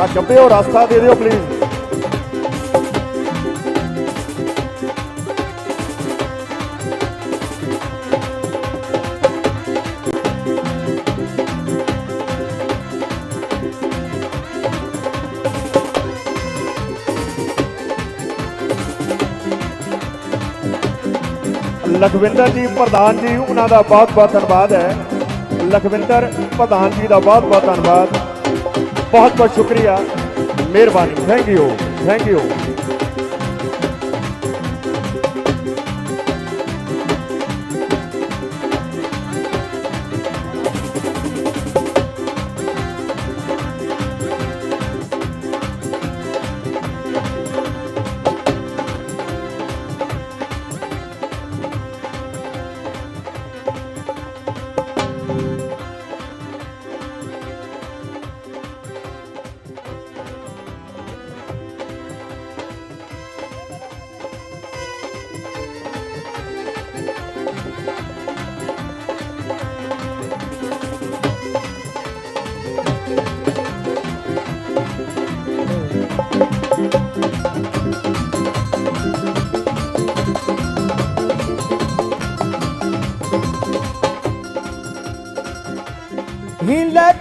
ਆ ਗੱਬਿਓ ਰਸਤਾ ਦੇ ਦਿਓ ਪਲੀਜ਼ ਲਖਵਿੰਦਰ ਜੀ, ਪ੍ਰਧਾਨ ਜੀ, ਉਹਨਾਂ ਦਾ ਬਹੁਤ ਬਹੁਤ ਧੰਨਵਾਦ ਹੈ। ਲਖਵਿੰਦਰ, ਪ੍ਰਧਾਨ ਜੀ ਦਾ ਬਹੁਤ ਬਹੁਤ ਧੰਨਵਾਦ। ਬਹੁਤ ਬਹੁਤ ਸ਼ੁਕਰੀਆ ਮਿਹਰਬਾਨੀ ਥੈਂਕ ਯੂ ਥੈਂਕ ਯੂ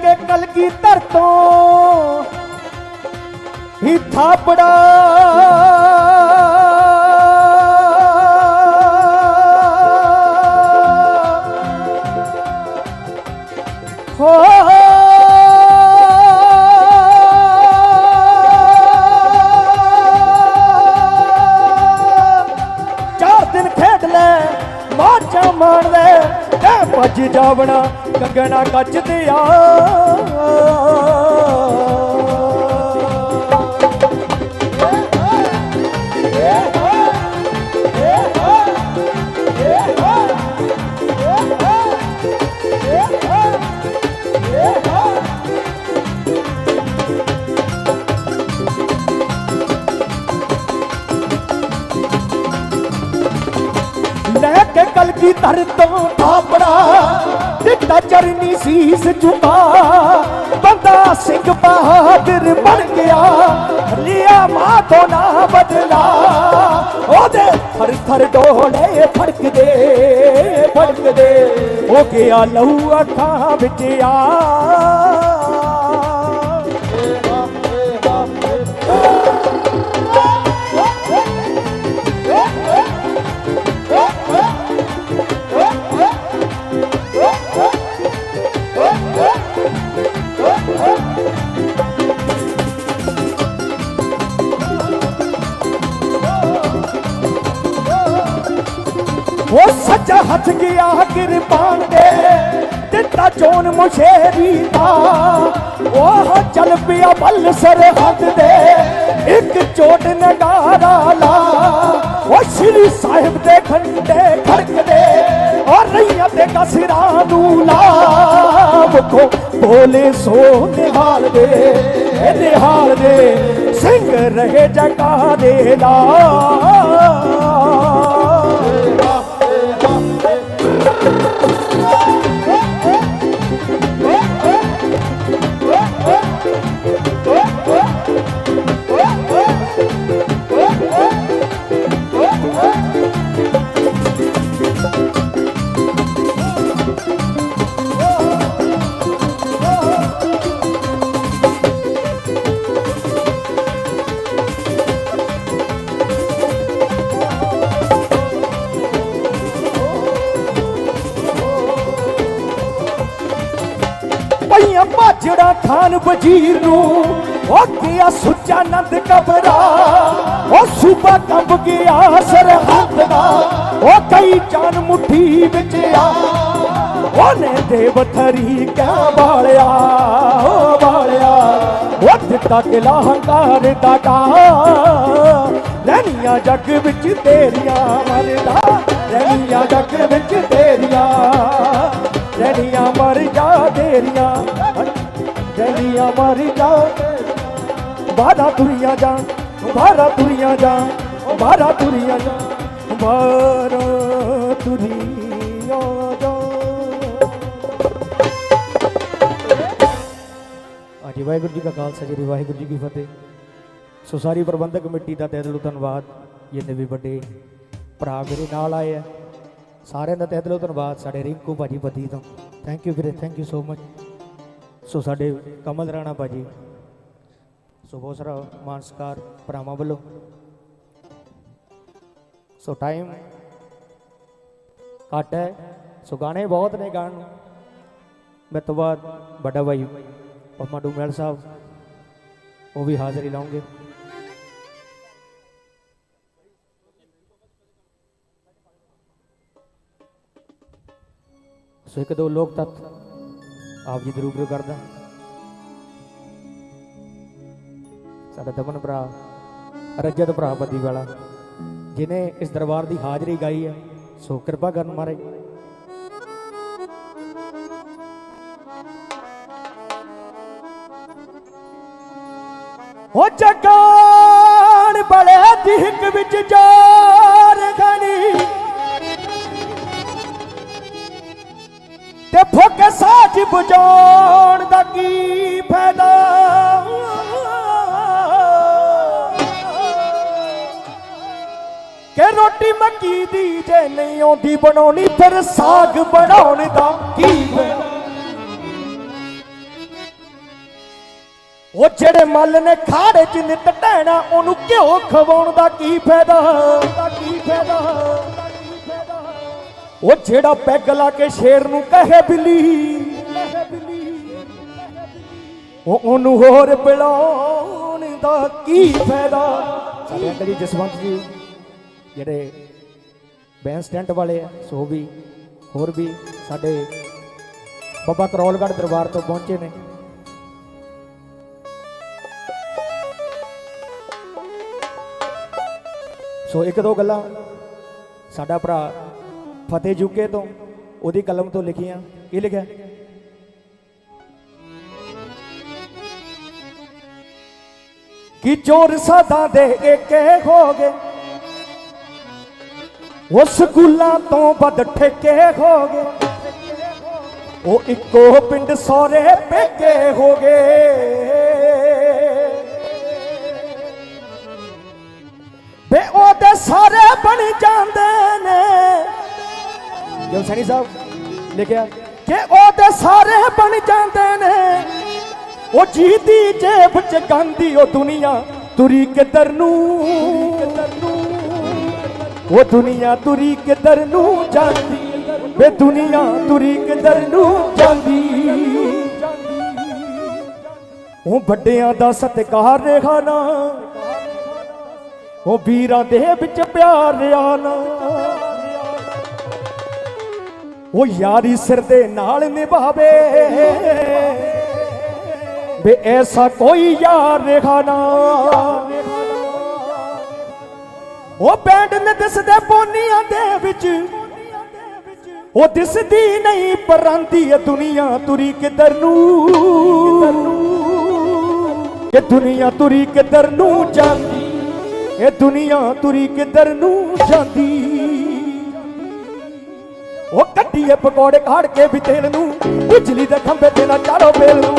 ਕੇ ਕਲਗੀ ਧਰ ਤੋਂ ਹੀ ਥਾਪੜਾ। ਹੋ। ਚਾਰ ਦਿਨ ਖੇਡ ਲੈ, ਮਾਚਾ ਮਾਣ ਲੈ ਐ ਭੱਜ ਜਾਵਣਾ। ਕੰਗਣਾ ਕੱਚ ਬਹਾਦਰ ਬਣ ਗਿਆ। ਲਿਆ ਮਾਂ ਤੋਂ ਨਾ ਬਦਲਾ। ਉਹਦੇ ਥਰ ਥਰ ਡੋਲੇ ਫੜਕਦੇ ਫੜਕਦੇ। ਹੋ ਗਿਆ ਲਹੂ ਅੱਖਾਂ ਵਿੱਚ ਆ। ਉਹ ਸੱਜਾ ਹੱਥ ਗਿਆ ਕਿਰਪਾਨ ਦੇ ਦਿੱਤਾ ਜੋਨ ਮੁਸ਼ੇਰੀ ਦਾ। ਉਹ ਚੱਲ ਪਿਆ ਬੱਲ ਸਰਹੱਦ ਦੇ ਇੱਕ ਚੋਟ ਨਗਾਰਾ ਲਾ। ਉਹ ਸ਼੍ਰੀ ਸਾਹਿਬ ਦੇ ਖੰਡੇ ਖੜਕਦੇ, ਔਰ ਰਈਆਂ ਤੇ ਕਸਰਾਂ ਨੂੰ ਲਾਭ ਕੋ ਬੋਲੇ ਸੋ ਨਿਹਾਲ ਦੇ, ਇਹ ਨਿਹਾਲ ਦੇ, ਸਿੰਘ ਰਹੇ ਜਗਾ ਦੇ ਲਾ ਪਈਆਂ ਖਾਨ ਵਜ਼ੀਰ ਨੂੰ ਉਹ ਗਿਆ ਸੁੱਚਾ ਨੰਦ ਕਬਰਾ ਉਹ ਸੂਬਾ ਕੰਬ ਗਿਆ ਸਰਹੱਦ ਦਾ। ਉਹ ਕਈ ਜਾਨ ਮੁੱਠੀ ਵਿੱਚ ਆ। ਉਹਨੇ ਦੇਵ ਥਰੀ ਕਾ ਬਾਲਿਆ ਉਹ ਬਾਲਿਆ ਉਹ ਦਿੱਤਾ ਕਿਲਾ ਹੰਕਾਰ ਦਾ ਕਾ ਰਹਿਣੀਆਂ ਜੱਗ ਵਿੱਚ ਤੇਰੀਆਂ ਮਰਦਾ। ਰਹਿਣੀਆਂ ਜੱਗ ਵਿੱਚ ਤੇਰੀਆਂ ਰਹਿਣੀਆਂ ਮਰ ਜਾ ਤੇਰੀਆਂ। ਰਹਿਣੀਆਂ ਮਰ ਜਾ ਬਾਰਾ ਤੁਰੀਆਂ ਜਾ ਬਾਰਾ ਤੁਰੀਆਂ ਜਾ ਬਾਰਾ ਤੁਰੀਆਂ ਜਾ ਬਾਰਾ ਤੁਰੀਆਂ ਜਾ ਜੀ ਵਾਹਿਗੁਰੂ ਜੀ ਕਾ ਖਾਲਸਾ ਜੀ ਵਾਹਿਗੁਰੂ ਜੀ ਕੀ ਫਤਿਹ ਸੋ ਸਾਰੀ ਪ੍ਰਬੰਧਕ ਕਮੇਟੀ ਦਾ ਤਹਿ ਦਿਲੋਂ ਧੰਨਵਾਦ ਜਿੰਨੇ ਵੀ ਵੱਡੇ ਭਰਾ ਮੇਰੇ ਨਾਲ ਆਏ ਆ ਸਾਰਿਆਂ ਦਾ ਤਹਿ ਦਿਲੋਂ ਧੰਨਵਾਦ ਸਾਡੇ ਰਿੰਕੂ ਭਾਜੀ ਪਤੀ ਤੋਂ ਥੈਂਕ ਯੂ ਵੀਰੇ। Thank you so much so ਸਾਡੇ ਕਮਲ ਰਾਣਾ ਭਾਜੀ, ਸੋ ਬਹੁਤ ਸਾਰਾ ਮਾਨਸਕਾਰ ਭਰਾਵਾਂ ਵੱਲੋਂ। ਸੋ ਟਾਈਮ ਘੱਟ ਹੈ, ਸੋ ਗਾਣੇ ਬਹੁਤ ਨੇ ਗਾਣ। ਨੂੰ ਮੈਂ ਤੋਂ ਬਾਅਦ ਵੱਡਾ ਭਾਈ ਪੰਮਾ ਡੂਮੇਲ ਸਾਹਿਬ, ਉਹ ਵੀ ਹਾਜ਼ਰੀ ਲਾਉਂਗੇ ਸੋ ਇੱਕ ਦੋ ਲੋਕ ਤੱਤ ਆਪ ਜੀ ਦੇ ਰੂਬਰੂ ਕਰਦਾ। ਸਾਡਾ ਦਮਨ ਭਰਾ, ਰਜਤ ਭਰਾ ਬੱਦੀ ਵਾਲਾ ਜਿਨੇ ਇਸ ਦਰਬਾਰ ਦੀ ਹਾਜ਼ਰੀ ਗਾਈ ਹੈ, ਸੋ ਕਿਰਪਾ ਕਰਨ ਮਾਰੇ ਹੋ ਜਗਾਨ ਬੜੇ ਦਿਹਕ ਵਿੱਚ ਜਾਰ ਖਣੀ ਤੇ ਫੁੱਕ ਸਾਜ ਬੁਝਾਉਣ ਦਾ ਕੀ ਫਾਇਦਾ? ਕਿ ਰੋਟੀ ਮੱਕੀ ਦੀ ਜੇ ਨਹੀਂ ਆਉਂਦੀ ਬਣਾਉਣੀ, ਫਿਰ ਸਾਗ ਬਣਾਉਣ ਦਾ ਕੀ ਫਾਇਦਾ? ਉਹ ਜਿਹੜੇ ਮੱਲ ਨੇ ਖਾੜੇ 'ਚ ਨਿੱਤ ਟਹਿਣਾ, ਉਹਨੂੰ ਘਿਓ ਖਵਾਉਣ ਦਾ ਕੀ ਫਾਇਦਾ ਦਾ ਕੀ ਫਾਇਦਾ? ਉਹ ਜਿਹੜਾ ਪੈਗ ਲਾ ਕੇ ਸ਼ੇਰ ਨੂੰ ਕਹੇ ਬਿੱਲੀ। ਉਹ ਉਹਨੂੰ ਹੋਰ ਪਿਲਾਉਣ ਦਾ ਕੀ ਫਾਇਦਾ? ਸਾਡੇ ਅੰਕਲ ਜੀ ਜਸਵੰਤ ਜੀ, ਜਿਹੜੇ ਬੈਂਸ ਸਟੈਂਟ ਵਾਲੇ ਆ, ਸੋ ਵੀ, ਹੋਰ ਵੀ ਸਾਡੇ ਬਾਬਾ ਕਰੋਲਗੜ੍ਹ ਦਰਬਾਰ ਤੋਂ ਪਹੁੰਚੇ ਨੇ। ਸੋ ਇੱਕ ਦੋ ਗੱਲਾਂ ਸਾਡਾ ਭਰਾ ਫਤਿਹ ਜੁਕੇ ਤੋਂ ਉਹਦੀ ਕਲਮ ਤੋਂ ਲਿਖੀਆਂ ਕੀ ਲਿਖਿਆ? ਕਿ ਚੋਰ ਸਾਦਾ ਦੇ ਏਕੇ ਹੋ ਗਏ, ਉਹ ਸਕੂਲਾਂ ਤੋਂ ਵੱਧ ਠੇਕੇ ਹੋ ਗਏ, ਉਹ ਇੱਕੋ ਪਿੰਡ ਸੋਰੇ ਪੇਕੇ ਹੋ ਗਏ। ਵੇ ਉਹਦੇ ਸਾਰੇ ਬਣ ਜਾਂਦੇ ਨੇ ਜੋ ਸੈਣੀ ਸਾਹਿਬ ਲਿਖਿਆ ਕਿ ਉਹਦੇ ਸਾਰੇ ਬਣ ਜਾਂਦੇ ਨੇ, ਉਹ ਜੀਦੀ ਜੇਬ ਚ ਗਾਂਦੀ ਉਹ ਦੁਨੀਆ ਤੁਰੀ ਕਿੱਧਰ ਨੂੰ? ਉਹ ਦੁਨੀਆ ਤੁਰੀ ਕਿੱਧਰ ਨੂੰ ਜਾਂਦੀ? ਵੇ ਦੁਨੀਆ ਤੁਰੀ ਕਿੱਧਰ ਨੂੰ ਜਾਂਦੀ? ਉਹ ਵੱਡਿਆਂ ਦਾ ਸਤਿਕਾਰ ਰਿਹਾ ਨਾ, ਉਹ ਵੀਰਾਂ ਦੇ ਵਿੱਚ ਪਿਆਰ ਰਿਆ ਨਾ। ਉਹ ਯਾਰੀ ਸਿਰ ਦੇ ਨਾਲ ਨਿਭਾਵੇ। ਵੇ ਐਸਾ ਕੋਈ ਯਾਰ ਰਿਹਾ ਨਾ। ਉਹ ਬੈਂਡ ਨੇ ਦਿਸਦੇ ਪੋਨੀਆਂ ਦੇ ਵਿੱਚ। ਉਹ ਦਿਸਦੀ ਨਹੀਂ ਪਰਾਂਦੀ ਇਹ ਦੁਨੀਆ ਤੁਰੀ ਕਿੱਧਰ ਨੂੰ। ਇਹ ਦੁਨੀਆ ਤੁਰੀ ਕਿੱਧਰ ਨੂੰ ਜਾਂਦੀ। ਇਹ ਦੁਨੀਆ ਤੁਰੀ ਕਿੱਧਰ ਨੂੰ ਜਾਂਦੀ। ਉਹ ਕੱਢੀਏ ਪਕੌੜੇ ਖਾੜ ਕੇ ਵੀ ਤੇਲ ਨੂੰ ਬਿਜਲੀ ਦੇ ਖੰਭੇ ਤੇ ਨਾ ਚਾੜੋ ਬੇਲ ਨੂੰ।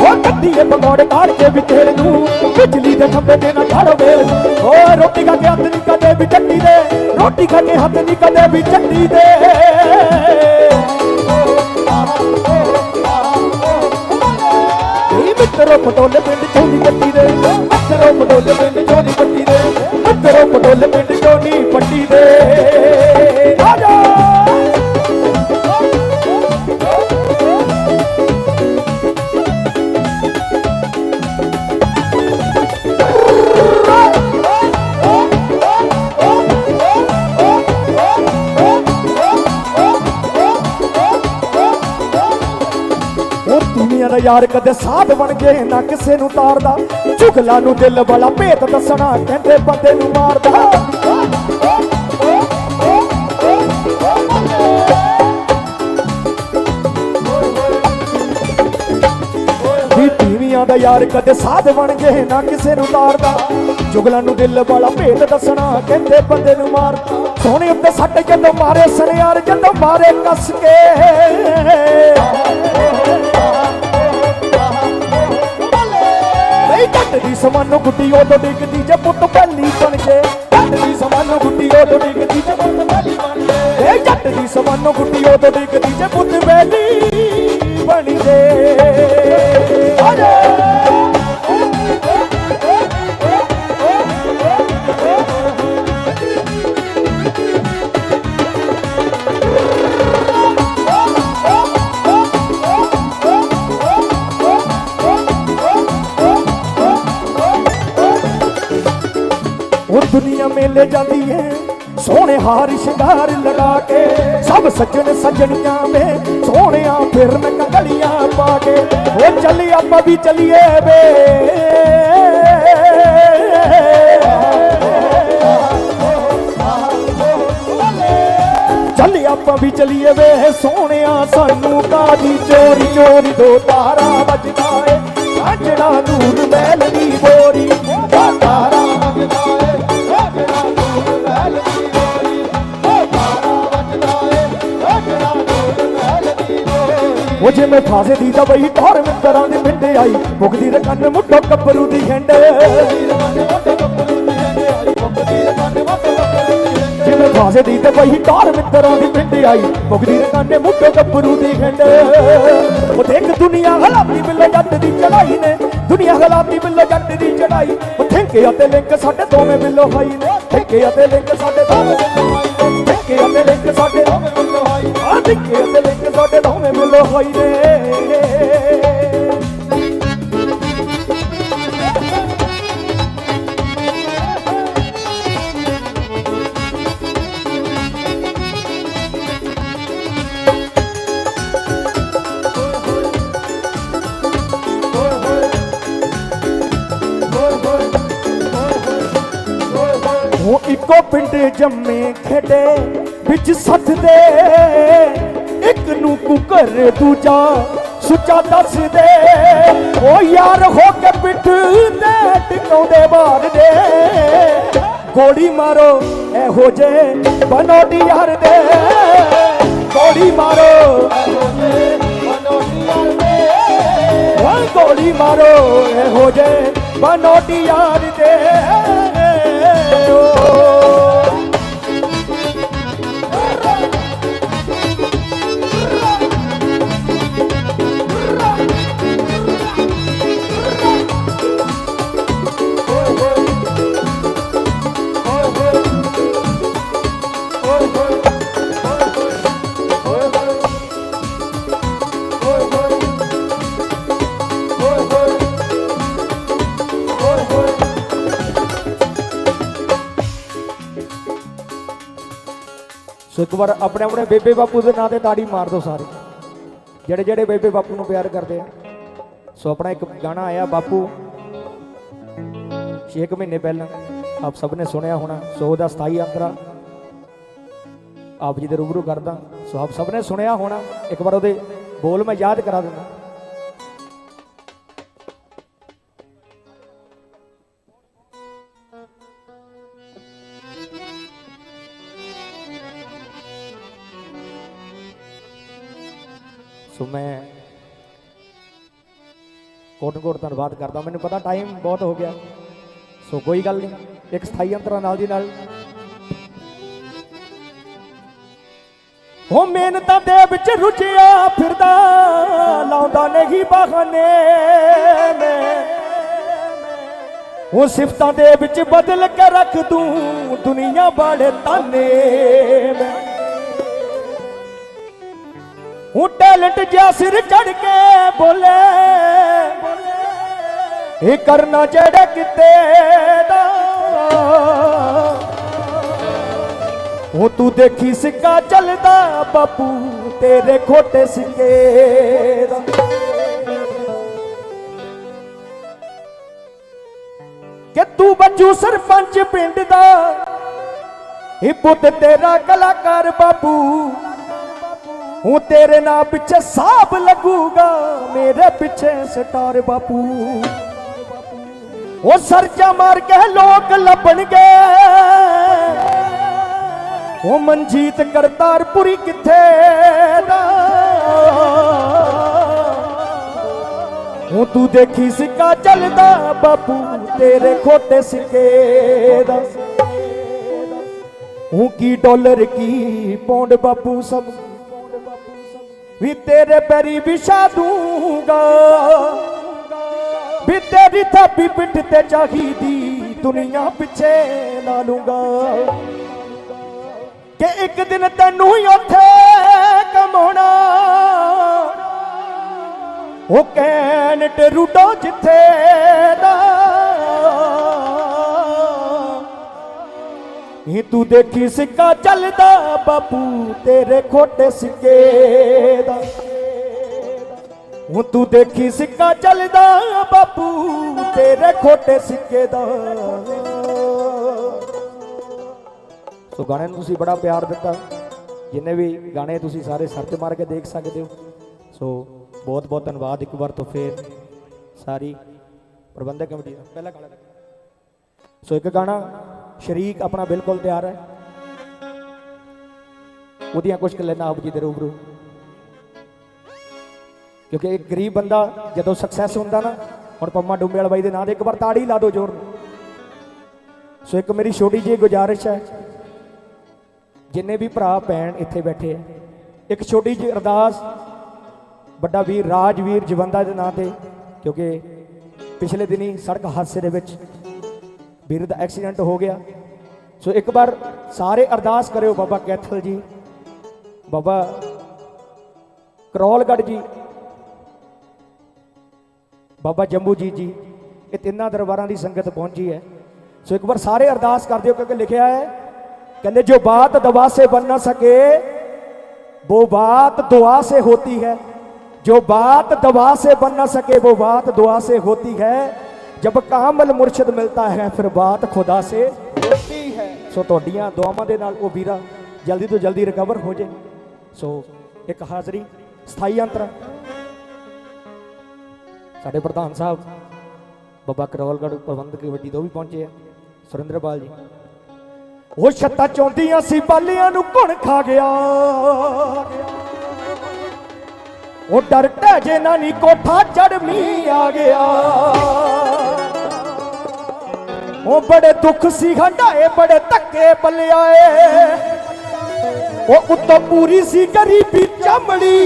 ਉਹ ਕੱਢੀਏ ਪਕੌੜੇ ਖਾੜ ਕੇ ਵੀ ਤੇਲ ਨੂੰ ਬਿਜਲੀ ਦੇ ਖੰਭੇ ਤੇ ਨਾ ਚਾੜੋ ਬੇਲ ਨੂੰ। ਓ ਰੋਟੀ ਖਾ ਕੇ ਹੱਥ ਨਹੀਂ ਕਦੇ ਵੀ ਚੱਟੀ ਦੇ, ਰੋਟੀ ਖਾ ਕੇ ਹੱਥ ਨਹੀਂ ਕਦੇ ਵੀ ਚੱਟੀ ਦੇ। ਮਿੱਤਰੋ ਪਟੋਲੇ ਪਿੰਡ ਚੋਣੀ ਪੱਟੀ ਦੇ। ਮਿੱਤਰੋ ਪਟੋਲੇ ਪਿੰਡ ਚੋਣੀ ਪੱਟੀ ਦੇ। ਮਿੱਤਰੋ ਪਟੋਲੇ ਪਿੰਡ ਯਾਰ ਕਦੇ ਸਾਧ ਬਣ ਗਏ, ਨਾ ਕਿਸੇ ਨੂੰ ਤਾਰਦਾ। ਚੁਗਲਾ ਨੂੰ ਦਿਲ ਵਾਲਾ ਭੇਤ ਦੱਸਣਾ, ਕਹਿੰਦੇ ਬੰਦੇ ਨੂੰ ਮਾਰਦਾ। ਵੀ ਦਾ ਯਾਰ ਕਦੇ ਸਾਧ ਬਣ ਗਏ, ਨਾ ਕਿਸੇ ਨੂੰ ਤਾਰਦਾ। ਜੁਗਲਾਂ ਨੂੰ ਦਿਲ ਵਾਲਾ ਭੇਦ ਦੱਸਣਾ, ਕਹਿੰਦੇ ਬੰਦੇ ਨੂੰ ਮਾਰ ਸੋਹਣੇ ਉੱਤੇ ਸੱਟ ਜਦੋਂ ਮਾਰੇ, ਸਨਿਆਰ ਜਦੋਂ ਮਾਰੇ, ਕੱਸ ਕੇ। ਨਹੀਂ ਘੱਟ ਦੀ ਸਮਾਨ ਗੁੱਡੀ, ਉਦੋਂ ਡਿੱਗਦੀ ਜੇ ਪੁੱਤ ਪਹਿਲੀ ਬਣ ਜੇ। ਘੱਟ ਦੀ ਸਮਾਨ ਗੁੱਡੀ, ਉਦੋਂ ਡਿੱਗਦੀ ਜੇ ਪੁੱਤ ਪਹਿਲੀ ਬਣ ਜੇ। ਇਹ ਜੱਟ ਦੀ ਸਮਾਨ ਗੁੱਡੀ, ਉਦੋਂ ਡਿੱਗਦੀ ਜੇ ਪੁੱਤ ਪਹਿਲੀ ਬਣ ਜੇ। ਦੁਨੀਆ ਜਾਂਦੀ ਏ। ਸੋਹਣੇ ਹਾਰ ਸ਼ਿੰਗਾਰ ਲਗਾ ਕੇ ਸਭ ਸੱਜਣ ਸੱਜਣੀਆਂ ਵੇ ਸੋਹਣਿਆਂ ਫਿਰਨ ਕੰਗਲੀਆਂ ਪਾ ਕੇ। ਉਹ ਚੱਲੀ ਆਪਾਂ ਵੀ ਚੱਲੀਏ ਵੇ। ਚੱਲੀ ਆਪਾਂ ਵੀ ਚੱਲੀਏ ਵੇ। ਸੋਹਣਿਆ ਸਾਨੂੰ ਕਾਦੀ ਚੋਰੀ ਚੋਰੀ ਦੋ ਤਾਰਾ ਵੱਜਦਾ ਏ। ਸਾਜਣਾ ਨੂਰ ਮਹਿਲ ਦੀ ਬੋਰੀ ਮੈਂ ਫਾਸੇ ਦੀ ਦਵਾਈ ਟੌਰ ਮਿੱਤਰਾਂ ਦੇ ਪਿੰਡ ਆਈ ਮੁਕਦੀ ਦੇ ਕੰਨ ਕੱਪਰੂ ਦੀ ਖੰਡ ਜਿਵੇਂ ਫਾਸੇ ਦੀ ਦਵਾਈ ਟੌਰ ਮਿੱਤਰਾਂ ਦੀ ਪਿੰਡ ਆਈ ਮੁਕਦੀ ਦੇ ਕੰਨ ਕੱਪਰੂ ਦੀ ਖੰਡ ਉਹ ਦੇਖ ਦੁਨੀਆ ਹਲਾਤੀ ਬਿੱਲੋ ਜੱਟ ਦੀ ਚੜਾਈ ਨੇ, ਦੁਨੀਆ ਹਲਾਤੀ ਬਿੱਲੋ ਜੱਟ ਦੀ ਚੜਾਈ ਉਹ ਠੇਕੇ ਅਤੇ ਲਿੰਕ ਸਾਡੇ ਦੋਵੇਂ ਬਿੱਲੋ ਹਾਈ ਨੇ, ਠੇਕੇ ਅਤੇ ਲਿੰਕ ਸਾਡੇ ਦੋਵੇਂ ਬਿੱਲੋ ਹਾਈ ਨੇ, ਠੇਕੇ ਅਤੇ ਲਿੰਕ ਸਾਡੇ ਦੋਵੇਂ ਬਿੱਲੋ ਹਾਈ ਆ ਠੇਕੇ ਅਤੇ ਸਾਡੇ ਦੋਵੇਂ ਬਿੱਲੋ ਹਾਈ ਨੇ ਉਹ ਇੱਕੋ ਪਿੰਡ ਜੰਮੇ ਖੇਡੇ ਵਿੱਚ ਸੱਤ ਦੇ ਇੱਕ ਨੂੰ ਕੁਕਰ ਦੂਜਾ ਸੁੱਚਾ ਦੱਸ ਦੇ। ਉਹ ਯਾਰ ਹੋ ਕੇ ਪਿੱਠ ਤੇ ਟਿਕਾਉਂਦੇ ਬਾਰ ਦੇ। ਗੋਲੀ ਮਾਰੋ, ਇਹੋ ਜੇ ਬਨੋਟੀ ਯਾਰ ਦੇ। ਗੋਲੀ ਮਾਰੋ ਇਹੋ ਜੇ ਬਨੋਟੀ ਯਾਰ ਦੇ ਓਏ ਗੋਲੀ ਮਾਰੋ, ਇਹੋ ਜੇ ਬਨੋਟੀ ਯਾਰ ਦੇ। ਸੋ ਇੱਕ ਵਾਰ ਆਪਣੇ ਆਪਣੇ ਬੇਬੇ ਬਾਪੂ ਦੇ ਨਾਂ ਤੇ ਤਾੜੀ ਮਾਰ ਦਿਓ ਸਾਰੇ। ਜਿਹੜੇ ਜਿਹੜੇ ਬੇਬੇ ਬਾਪੂ ਨੂੰ ਪਿਆਰ ਕਰਦੇ ਆ। ਸੋ ਆਪਣਾ ਇੱਕ ਗਾਣਾ ਆਇਆ, ਬਾਪੂ। 6 ਮਹੀਨੇ ਪਹਿਲਾਂ ਆਪ ਸਭ ਨੇ ਸੁਣਿਆ ਹੋਣਾ, ਸੋ ਉਹਦਾ 27 ਅੰਤਰਾ। ਆਪ ਜੀ ਦੇ ਰੂਬਰੂ ਕਰਦਾ। ਸੋ ਆਪ ਸਭ ਨੇ ਸੁਣਿਆ ਹੋਣਾ। ਇੱਕ ਵਾਰ ਉਹਦੇ ਬੋਲ ਮੈਂ ਯਾਦ ਕਰਾ ਦਿੰਦਾ। ਕੋਟ ਕੋਟ ਧੰਨਵਾਦ ਕਰਦਾ। ਮੈਨੂੰ ਪਤਾ ਟਾਈਮ ਬਹੁਤ ਹੋ ਗਿਆ। ਸੋ ਕੋਈ ਗੱਲ ਨਹੀਂ, ਇੱਕ ਸਥਾਈ ਅੰਤਰਾਂ ਨਾਲ ਦੀ ਨਾਲ। ਹੋ ਮਿਹਨਤਾਂ ਦੇ ਵਿੱਚ ਰੁਝਿਆ ਫਿਰਦਾ, ਲਾਉਂਦਾ ਨਹੀਂ ਬਹਾਨੇ। ਮੈਂ ਉਹ ਸਿਫਤਾਂ ਦੇ ਵਿੱਚ ਬਦਲ ਕੇ ਰੱਖ ਦੂੰ ਦੁਨੀਆ ਬਾੜੇ ਤਾਨੇ। ਮੈਂ ਉਹ ਟੈਲੈਂਟ ਜਿਹਾ ਸਿਰ ਚੜ ਕੇ ਬੋਲੇ। ਇਹ ਕਰਨਾ ਜਿਹੜਾ ਕਿਤੇ ਦਾ। ਉਹ ਤੂੰ ਦੇਖੀ ਸਿੱਕਾ ਚੱਲਦਾ ਬਾਪੂ, ਤੇਰੇ ਖੋਟੇ ਸਿੱਕੇ ਦਾ। ਕਿ ਤੂੰ ਬੱਚੂ ਸਰਪੰਚ ਪਿੰਡ ਦਾ, ਇਹ ਪੁੱਤ ਤੇਰਾ ਕਲਾਕਾਰ ਬਾਪੂ। ਹੂੰ ਤੇਰੇ ਨਾਂ ਪਿੱਛੇ ਸਾਬ ਲੱਗੂਗਾ, ਮੇਰੇ ਪਿੱਛੇ ਸਟਾਰ ਬਾਪੂ। ਉਹ ਸਰਜਾ ਮਾਰ ਕੇ ਲੋਕ ਲੱਭਣਗੇ ਉਹ ਮਨਜੀਤ ਕਰਤਾਰਪੁਰੀ ਕਿੱਥੇ ਦਾ? ਉਹ ਤੂੰ ਦੇਖੀ ਸਿੱਕਾ ਚੱਲਦਾ ਬਾਪੂ, ਤੇਰੇ ਖੋਟੇ ਸਿੱਕੇ ਦਾ। ਉਹ ਕੀ ਡਾਲਰ, ਕੀ ਪੌਂਡ ਬਾਪੂ ਸਭ। ਵੀ ਤੇਰੇ ਪੈਰੀ ਵਿਛਾ ਦੂੰਗਾ। ਵੀ ਤੇਰੀ ਥਾਪੀ ਪਿੱਠ ਤੇ ਚਾਹੀਦੀ ਦੁਨੀਆ ਪਿੱਛੇ ਲਾ ਲੂੰਗਾ। ਕਿ ਇੱਕ ਦਿਨ ਤੈਨੂੰ ਹੀ ਉੱਥੇ ਕਮਾਉਣਾ। ਉਹ ਕਹਿਣ ਟਰੂਡੋ ਜਿੱਥੇ ਦਾ। ਇਹ ਤੂੰ ਦੇਖੀ ਸਿੱਕਾ ਚੱਲਦਾ ਬਾਪੂ, ਤੇਰੇ ਖੋਟੇ ਸਿੱਕੇ ਦਾ। ਉਹ ਤੂੰ ਦੇਖੀ ਸਿੱਕਾ ਚੱਲਦਾ, ਬਾਪੂ, ਤੇਰੇ ਖੋਟੇ ਸਿੱਕੇ ਦਾ। ਸੋ ਗਾਣੇ ਨੂੰ ਤੁਸੀਂ ਬੜਾ ਪਿਆਰ ਦਿੱਤਾ। ਜਿੰਨੇ ਵੀ ਗਾਣੇ ਤੁਸੀਂ ਸਾਰੇ ਸਰਚ ਮਾਰ ਕੇ ਦੇਖ ਸਕਦੇ ਹੋ। ਸੋ ਬਹੁਤ ਬਹੁਤ ਧੰਨਵਾਦ ਇੱਕ ਵਾਰ ਤੋਂ ਫੇਰ ਸਾਰੀ ਪ੍ਰਬੰਧਕ ਕਮੇਟੀ ਦਾ। ਪਹਿਲਾ ਗਾਣਾ ਸੋ ਇੱਕ ਗਾਣਾ ਸ਼ਰੀਕ ਆਪਣਾ ਬਿਲਕੁਲ ਤਿਆਰ ਹੈ। ਉਹਦੀਆਂ ਕੁਝ ਲੈਣਾ ਆਪ ਜੀ ਦੇ ਰੂਬਰੂ। ਕਿਉਂਕਿ ਇੱਕ ਗਰੀਬ ਬੰਦਾ ਜਦੋਂ ਸਕਸੈਸ ਹੁੰਦਾ ਨਾ, ਹੁਣ ਪੰਮਾ ਡੁੰਬੇ ਵਾਲਾ ਬਾਈ ਦੇ ਨਾਂ ਤੇ ਇੱਕ ਵਾਰ ਤਾੜੀ ਲਾ ਦਿਓ ਜ਼ੋਰ ਨਾਲ। ਸੋ ਇੱਕ ਮੇਰੀ ਛੋਟੀ ਜਿਹੀ ਗੁਜ਼ਾਰਿਸ਼ ਹੈ, ਜਿੰਨੇ ਵੀ ਭਰਾ ਭੈਣ ਇੱਥੇ ਬੈਠੇ ਆ, ਇੱਕ ਛੋਟੀ ਜਿਹੀ ਅਰਦਾਸ, ਵੱਡਾ ਵੀਰ ਰਾਜਵੀਰ ਜਵੰਦਾ ਦੇ ਨਾਂ ਤੇ, ਕਿਉਂਕਿ ਪਿਛਲੇ ਦਿਨੀ ਸੜਕ ਹਾਦਸੇ ਦੇ ਵਿੱਚ ਵੀਰ ਦਾ ਐਕਸੀਡੈਂਟ ਹੋ ਗਿਆ ਸੋ ਇੱਕ ਵਾਰ ਸਾਰੇ ਅਰਦਾਸ ਕਰਿਓ ਬਾਬਾ ਕੈਥਲ ਜੀ, ਬਾਬਾ ਕਰੋਲਗੜ ਜੀ ਬਾਬਾ ਜੰਬੂ ਜੀ ਜੀ ਇਹ ਤਿੰਨਾਂ ਦਰਬਾਰਾਂ ਦੀ ਸੰਗਤ ਪਹੁੰਚੀ ਹੈ ਸੋ ਇੱਕ ਵਾਰ ਸਾਰੇ ਅਰਦਾਸ ਕਰ ਦਿਓ ਕਿਉਂਕਿ ਲਿਖਿਆ ਹੈ ਕਹਿੰਦੇ ਜੋ ਬਾਤ ਦਵਾ ਸੇ ਬਨ ਨਾ ਸਕੇ वो बात दुआ से होती है जो बात दवा से बन ना सके वो बात दुआ से होती है जब कामल मुर्शद मिलता है फिर बात खुदा से होती है ਸੋ ਤੁਹਾਡੀਆਂ ਦੁਆਵਾਂ ਦੇ ਨਾਲ ਉਹ ਵੀਰਾ ਜਲਦੀ ਤੋਂ ਜਲਦੀ ਰਿਕਵਰ ਹੋ ਜੇ ਸੋ ਇੱਕ ਹਾਜ਼ਰੀ ਸਥਾਈ ਅੰਤਰ ਸਾਡੇ ਪ੍ਰਧਾਨ ਸਾਹਿਬ, ਬਾਬਾ ਕਰੋਲਗੜ ਪ੍ਰਬੰਧਕ ਕਮੇਟੀ ਤੋਂ ਵੀ ਪਹੁੰਚੇ ਆ। ਸੁਰਿੰਦਰਪਾਲ ਜੀ, ਉਹ ਛੱਤਾਂ ਚੌਂਦੀਆਂ ਸੀ, ਬਾਲੀਆਂ ਨੂੰ ਘੁਣ ਖਾ ਗਿਆ। ਉਹ ਡਰ ਟਹਿ ਨਾ ਨੀ ਕੋਠਾ ਚੜ ਮੀ ਆ ਗਿਆ। ਉਹ ਬੜੇ ਦੁੱਖ ਸੀ ਹੰਡਾਏ ਬੜੇ ਧੱਕੇ ਪਲਿਆਏ। ਉਹ ਉੱਤੋਂ ਪੂਰੀ ਸੀ, ਗਰੀਬੀ ਚਮੜੀ।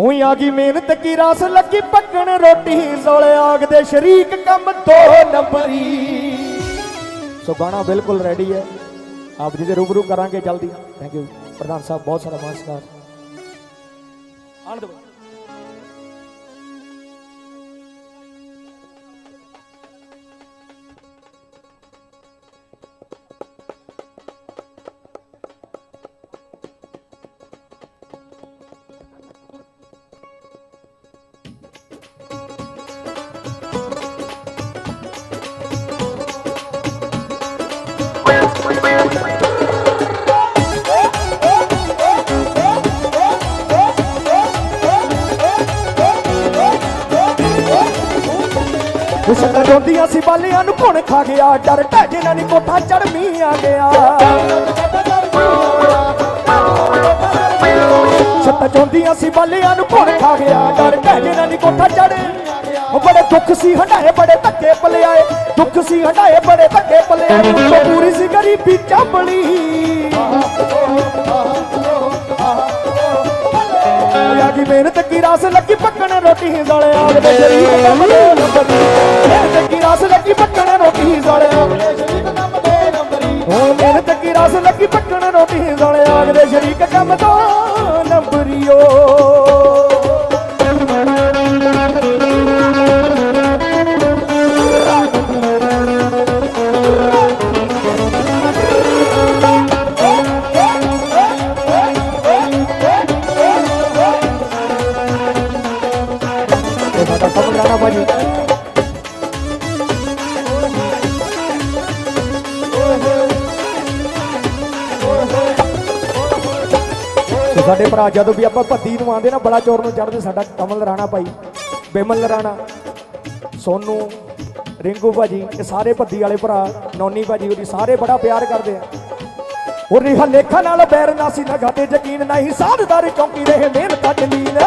ਹੋਈ ਆ ਮਿਹਨਤ ਕੀ ਰਾਸ ਲੱਗੀ ਪੱਕਣ ਰੋਟੀ ਜ਼ੋਲ ਆਗ ਦੇ ਸ਼ਰੀਕ ਕੰਮ ਦੋ ਨੰਬਰੀ। ਸੋ ਗਾਣਾ ਬਿਲਕੁਲ ਰੈਡੀ ਹੈ। ਆਪ ਜੀ ਦੇ ਰੂਬਰੂ ਕਰਾਂਗੇ ਜਲਦੀ। ਥੈਂਕ ਯੂ ਪ੍ਰਧਾਨ ਸਾਹਿਬ, ਬਹੁਤ ਸਾਰਾ ਨਮਸਕਾਰ। ਆਨੰਦ ਸ਼ਕਲ ਸੀ, ਬਾਲਿਆਂ ਨੂੰ ਭੁਣ ਖਾ ਗਿਆ। ਡਰ ਢਹਿ ਜਿਹਨਾਂ ਨੀ ਕੋਠਾ ਚੜ ਮੀ ਆ ਗਿਆ। ਛੱਤਾਂ ਚੋਂਦੀਆਂ ਸੀ, ਬਾਲਿਆਂ ਨੂੰ ਭੁਣ ਖਾ ਗਿਆ। ਡਰ ਢਹਿ ਜਿਹਨਾਂ ਨੀ ਕੋਠਾ ਚੜ ਉਹ ਬੜੇ ਦੁੱਖ ਸੀ ਹਟਾਏ ਬੜੇ ਧੱਕੇ ਪਲਿਆਏ ਦੁੱਖ ਸੀ ਹਟਾਏ ਬੜੇ ਧੱਕੇ ਪਲਿਆਏ ਉਹ ਪੂਰੀ ਸੀ, ਗਰੀਬੀ ਚਾਂਬਲੀ। ਆਗੀ ਮਿਹਨਤ, ਕੀ ਰਾਸ ਲੱਗੀ ਪੱਕਣ, ਰੋਟੀ ਜ਼ਾਲੇ ਆਗ ਦੇ ਸ਼ਰੀਕ ਕੰਮ ਦੇ ਨੰਬਰੀ ਮਿਹਨਤ, ਕੀ ਰਾਸ ਲੱਗੀ ਪੱਕਣ, ਰੋਟੀ ਜ਼ਾਲੇ ਆਗ ਦੇ ਸ਼ਰੀਕ ਕੰਮ ਦੇ ਨੰਬਰੀ ਉਹ ਮਿਹਨਤ, ਕੀ ਰਾਸ ਲੱਗੀ ਪੱਕਣ, ਰੋਟੀ ਜ਼ਾਲੇ ਆਗ ਸ਼ਰੀਕ ਕੰਮ ਦੋ ਨੰਬਰੀਓ ਜਦੋਂ ਵੀ ਆਪਾਂ ਭੱਦੀ ਨੂੰ ਆਂਦੇ ਨਾ, ਬੜਾ ਚੋਰ ਨੂੰ ਚੜਦੇ ਸਾਡਾ ਕਮਲ ਰਾਣਾ ਭਾਈ, ਬਿਮਲ ਰਾਣਾ, ਸੋਨੂ ਰਿੰਗੂ ਭਾਜੀ ਇਹ ਸਾਰੇ ਭੱਦੀ ਵਾਲੇ ਭਰਾ, ਨੌਨੀ ਭਾਜੀ ਉਹਦੀ ਸਾਰੇ ਬੜਾ ਪਿਆਰ ਕਰਦੇ ਆ। ਉਹ ਰਿਹਾ ਲੇਖਾ ਨਾਲ ਬੈਰ ਨਾ ਸੀ ਨਗਾ ਤੇ ਯਕੀਨ ਨਹੀਂ ਸਾਧਦਾਰ ਚੌਂਕੀ ਰਹੇ ਮਿਹਨਤ ਜਲੀਨ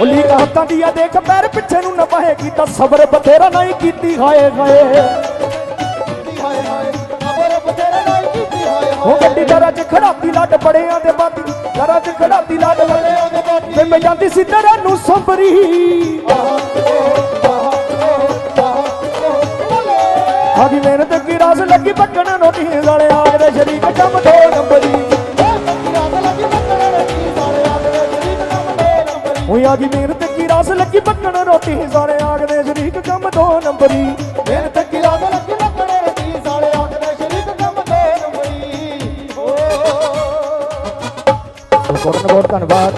ਉਲੀ ਕਹਤਾਂ ਦੀ ਆ ਦੇਖ ਪੈਰ ਪਿੱਛੇ ਨੂੰ ਨਾ ਪਾਏਗੀ ਤਾਂ ਸਬਰ ਬਥੇਰਾ ਨਹੀਂ ਕੀਤੀ ਹਾਏ ਹਾਏ ਉਹ ਗੱਡੀ ਦਰਾਂ 'ਚ ਖੜਾਤੀ ਲੱਡ ਬੜਿਆਂ ਦੇ ਬਾਤੀ ਦਰਾਂ 'ਚ ਖੜਾਤੀ ਲੱਡ ਬੜਿਆਂ ਦੇ ਬਾਤੀ। ਤੇ ਮੈਂ ਜਾਂਦੀ ਸੀ ਦਰਾਂ ਨੂੰ ਸੰਭਰੀ ਆਗੀ ਮਿਹਨਤ ਕੀ ਰਾਸ ਲੱਗੀ ਪੱਕਣ ਰੋਟੀ ਵਾਲੇ ਆਗਦੇ ਸ਼ਰੀਕ ਕੰਮ ਦੋ ਨੰਬਰੀ ਉਹ ਆਗੀ ਮਿਹਨਤ ਕੀ ਰਾਸ ਲੱਗੀ ਪੱਕਣ ਰੋਟੀ ਸਾਰੇ ਆਗਦੇ ਸ਼ਰੀਕ ਕੰਮ ਦੋ ਨੰਬਰੀ ਬਹੁਤ ਬਹੁਤ ਧੰਨਵਾਦ।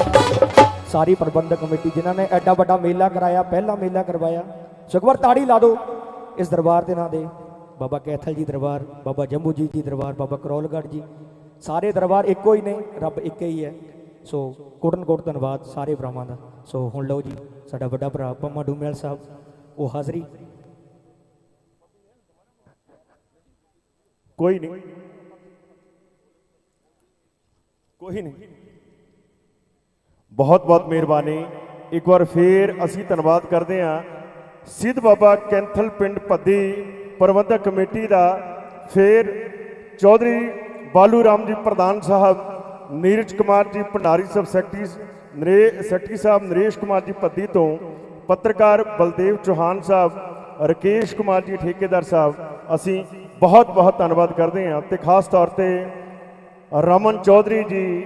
ਸਾਰੀ ਪ੍ਰਬੰਧਕ ਕਮੇਟੀ ਜਿਨ੍ਹਾਂ ਨੇ ਐਡਾ ਵੱਡਾ ਮੇਲਾ ਕਰਾਇਆ, ਪਹਿਲਾ ਮੇਲਾ ਕਰਵਾਇਆ। ਸੁਖਵਰ, ਤਾੜੀ ਲਾ ਦਿਓ ਇਸ ਦਰਬਾਰ ਦੇ ਨਾਂ ਦੇ ਬਾਬਾ ਕੈਥਲ ਜੀ ਦਰਬਾਰ, ਬਾਬਾ ਜੰਬੂ ਜੀ ਜੀ ਦਰਬਾਰ, ਬਾਬਾ ਕਰੋਲਗੜ੍ਹ ਜੀ। ਸਾਰੇ ਦਰਬਾਰ ਇੱਕੋ ਹੀ ਨੇ, ਰੱਬ ਇੱਕ ਹੀ ਹੈ। ਸੋ ਕੋਟਨ ਕੋਟ ਧੰਨਵਾਦ ਸਾਰੇ ਭਰਾਵਾਂ ਦਾ। ਸੋ ਹੁਣ ਲਓ ਜੀ, ਸਾਡਾ ਵੱਡਾ ਭਰਾ ਪੰਮਾ ਡੂਮੇਲ ਸਾਹਿਬ, ਉਹ ਹਾਜ਼ਰੀ। ਕੋਈ ਨਹੀਂ। ਕੋਈ ਨਹੀਂ। ਬਹੁਤ ਬਹੁਤ ਮਿਹਰਬਾਨੀ। ਇੱਕ ਵਾਰ ਫੇਰ ਅਸੀਂ ਧੰਨਵਾਦ ਕਰਦੇ ਹਾਂ ਸਿੱਧ ਬਾਬਾ ਕੈਂਥਲ ਪਿੰਡ ਭੱਦੀ ਪ੍ਰਬੰਧਕ ਕਮੇਟੀ ਦਾ, ਫੇਰ ਚੌਧਰੀ ਬਾਲੂ ਰਾਮ ਜੀ ਪ੍ਰਧਾਨ ਸਾਹਿਬ, ਨੀਰਜ ਕੁਮਾਰ ਜੀ ਭੰਡਾਰੀ ਸਾਹਿਬ ਸੈਕਟਰੀ, ਨਰੇ, ਸੈਕਟਰੀ ਸਾਹਿਬ ਨਰੇਸ਼ ਕੁਮਾਰ ਜੀ ਭੱਦੀ ਤੋਂ ਪੱਤਰਕਾਰ ਬਲਦੇਵ ਚੌਹਾਨ ਸਾਹਿਬ, ਰਕੇਸ਼ ਕੁਮਾਰ ਜੀ ਠੇਕੇਦਾਰ ਸਾਹਿਬ, ਅਸੀਂ ਬਹੁਤ ਬਹੁਤ ਧੰਨਵਾਦ ਕਰਦੇ ਹਾਂ ਤੇ ਖਾਸ ਤੌਰ ਤੇ ਰਮਨ ਚੌਧਰੀ ਜੀ,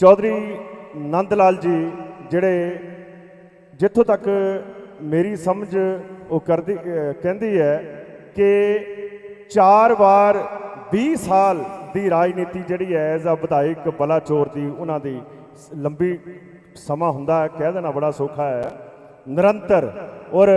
ਚੌਧਰੀ ਨੰਦ ਲਾਲ ਜੀ ਜਿਹੜੇ ਜਿੱਥੋਂ ਤੱਕ ਮੇਰੀ ਸਮਝ ਉਹ ਕਰਦੀ ਕਹਿੰਦੀ ਹੈ ਕਿ ਚਾਰ ਵਾਰ 20 ਸਾਲ ਦੀ ਰਾਜਨੀਤੀ ਜਿਹੜੀ ਹੈ, ਐਜ਼ ਅ ਵਿਧਾਇਕ ਬਲਾਚੌਰ ਦੀ, ਉਹਨਾਂ ਦੀ ਸ- ਲੰਬੀ ਸਮਾਂ ਹੁੰਦਾ ਹੈ, ਕਹਿ ਦੇਣਾ ਬੜਾ ਸੌਖਾ ਹੈ। ਨਿਰੰਤਰ ਔਰ